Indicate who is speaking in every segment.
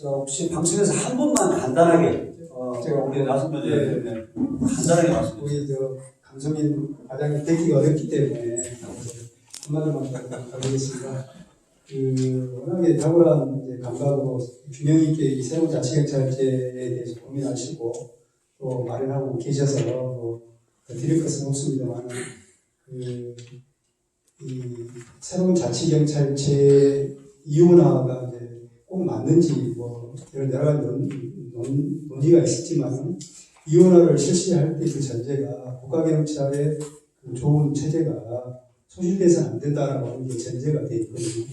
Speaker 1: 자, 혹시 방송에서 한 분만 간단하게, 어,
Speaker 2: 제가
Speaker 1: 우리 나선배
Speaker 2: 네.
Speaker 1: 대표님 간단하게 말씀해.
Speaker 2: 우리 저 감성인 과장이 되기가 어렵기 때문에 한마디만 드리겠습니다. 그 워낙에 탁월한 이제 감각으로 균형 있게 이 새로운 자치경찰제에 대해서 고민하시고 또 마련하고 계셔서 뭐 드릴 것은 없습니다만 그, 이 새로운 자치경찰제 이원화가 이제 꼭 맞는지 뭐 여러 가지 논, 논, 논의가 있었지만 이원화를 실시할 때 그 전제가 국가경찰의 그 좋은 체제가 소실돼서는 안 된다라고 하는 게 전제가 되어 있거든요.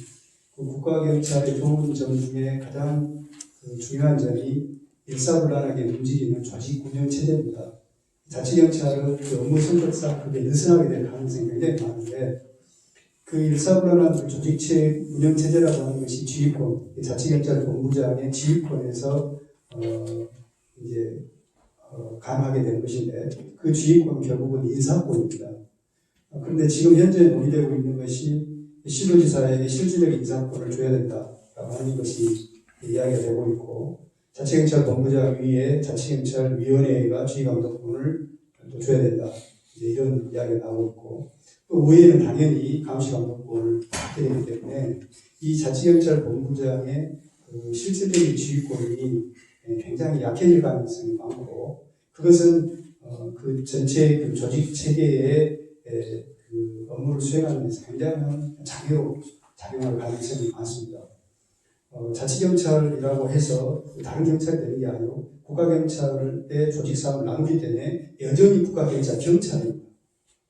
Speaker 2: 그 국가경찰의 좋은 점 중에 가장 그 중요한 점이 일사불란하게 움직이는 운영 체제입니다. 자치경찰은 그 업무 성격상 그게 느슨하게 될 가능성이 굉장히 많은데 그 일사불란한 그 조직체 운영 체제라고 하는 것이 지휘권, 이 자치경찰 본부장의 지휘권에서 어 이제 어, 가능하게 된 것인데 그 지휘권 결국은 인사권입니다. 어, 그런데 지금 현재 논의되고 있는 것이 시도지사에게 실질적 인사권을 줘야 된다라고 하는 것이 이야기가 되고 있고 자치경찰 본부장 위에 자치경찰 위원회가 지휘감독권을 또 줘야 된다. 이런 이야기가 나오고 있고 또 의회는 당연히 감시감독권을 받게 되기 때문에 이 자치경찰 본부장의 그 실질적인 지휘권이 굉장히 약해질 가능성이 많고 그것은 어, 그 전체 그 조직 체계의 에, 그 업무를 수행하는 데서 굉장한 장애로 작용할 가능성이 많습니다. 어, 자치경찰이라고 해서 다른 경찰이 되는 게 아니고 국가경찰의 조직사업을 나누기 때문에 여전히 국가경찰 경찰입니다.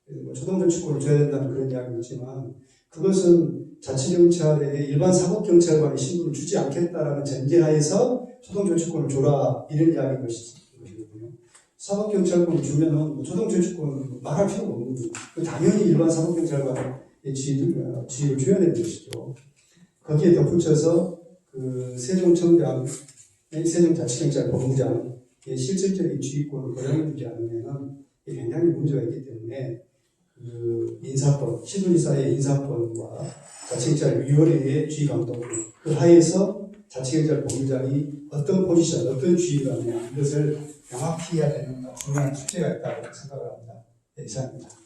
Speaker 2: 뭐 초동정치권을 줘야 된다는 그런 이야기가 있지만 그것은 자치경찰에게 일반 사법경찰관의 신분을 주지 않겠다라는 전제하에서 초동정치권을 줘라 이런 이야기인 것이거든요. 사법경찰권을 주면은 뭐 초동정치권 말할 필요가 없는 거예요. 그 당연히 일반 사법경찰관의 지위를, 지위를 줘야 되는 것이죠. 거기에 덧붙여서 그 세종청장, 세종자치경찰 본부장의 실질적인 지휘권을 보장해주지 않으면은 이게 굉장히 문제가 있기 때문에 그 인사권, 시도지사의 인사권과 자치경찰 위원회의 지휘감독 그 하에서 자치경찰 본부장이 어떤 포지션, 어떤 하느냐 이것을 명확히 해야 되는 중요한 숙제가 있다고 생각을 합니다. 네, 이상입니다.